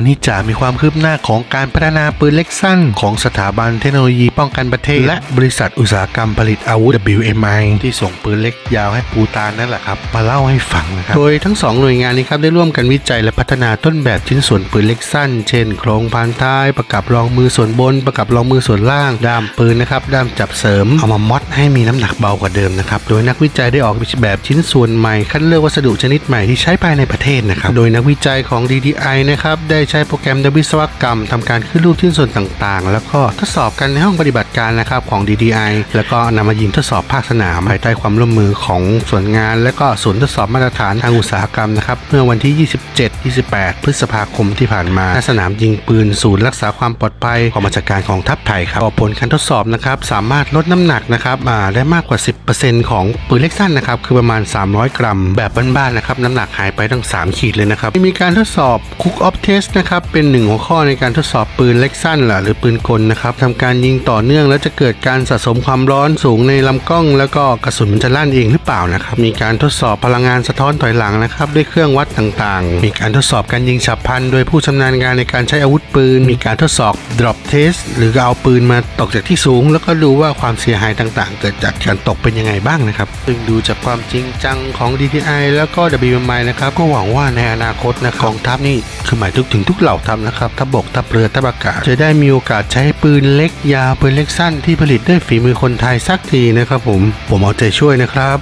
วันนี้จะมีความคืบหน้าของการพัฒนาปืนเล็กสั้น ของสถาบันเทคโนโลยีป้องกันประเทศ และบริษัทอุตสาหกรรมผลิตอาวุธ WMI ที่ส่งปืนเล็กยาวให้ปูตานนั่นแหละครับ มาเล่าให้ฟังนะครับ โดยทั้งสองหน่วยงานนี้ครับได้ร่วมกันวิจัยและพัฒนาต้นแบบชิ้นส่วนปืนเล็กสั้น เช่น โครงพานท้าย ประกับรองมือส่วนบน ประกับรองมือส่วนล่าง ด้ามปืนนะครับด้ามจับเสริมเอามามอดให้มีน้ำหนักเบากว่าเดิมนะครับโดยนักวิจัยได้ออกแบบชิ้นส่วนใหม่คัดเลือกวัสดุชนิดใหม่ที่ใช้ภายในประเทศนะครับโดยนักวิจัยของ DDI นะครับได้ใช้โปรแกรมวิศวกรรมทำการขึ้นรูปชิ้นส่วนต่างๆ แล้วก็ทดสอบกันในห้องปฏิบัติการนะครับของ DDI แล้วก็นำมายิงทดสอบภาคสนามภายใต้ความร่วมมือของส่วนงาน และก็ศูนย์ทดสอบมาตรฐานทางอุตสาหกรรมนะครับเมื่อวันที่ 27-28 พฤษภาคมที่ผ่านมาณสนามยิงปืนศูนย์รักษาความปลอดภัยของมาจากการของทัพไทยครับผลการทดสอบนะครับสามารถลดน้ำหนักนะครับได้มากกว่า 10%ของปืนเล็กสั้นนะครับคือประมาณ 300 กรัม แบบบ้านๆนะครับน้ำหนักหายไปตั้ง 3 ขีดเลยนะครับมีการทดสอบ Cook Off Test นะครับเป็นหนึ่งหัวข้อในการทดสอบปืนเล็กสั้นหรือปืนกลนะครับทำการยิงต่อเนื่องแล้วจะเกิดการสะสมความร้อนสูงในลำกล้อง แล้วก็กระสุนมันจะลั่นเองหรือเปล่านะครับมีการทดสอบพลังงานสะท้อนถอยหลังนะครับด้วยเครื่องวัดต่างๆ มีการทดสอบการยิงฉับพลันโดยผู้ชำนาญงานในการใช้อาวุธปืน มีการทดสอบ drop test หรือเอาปืนมาตกจากที่สูง แล้วก็ดูว่าความเสียหายต่างๆ เกิดจากการตกเป็นยังไงบ้างนะครับซึ่งดูจากความจริงจังของ DTI แล้วก็ WMI นะครับก็หวังว่าในอนาคตนะกองทัพนี่คือหมายถึงถึงทุกเหล่าทัพนะครับทัพบกทัพเรือทัพอากาศจะได้มีโอกาสใช้ปืนเล็กยาวปืนเล็กสั้นที่ผลิตด้วยฝีมือคนไทยสักทีนะครับผมผมเอาใจช่วยนะครับ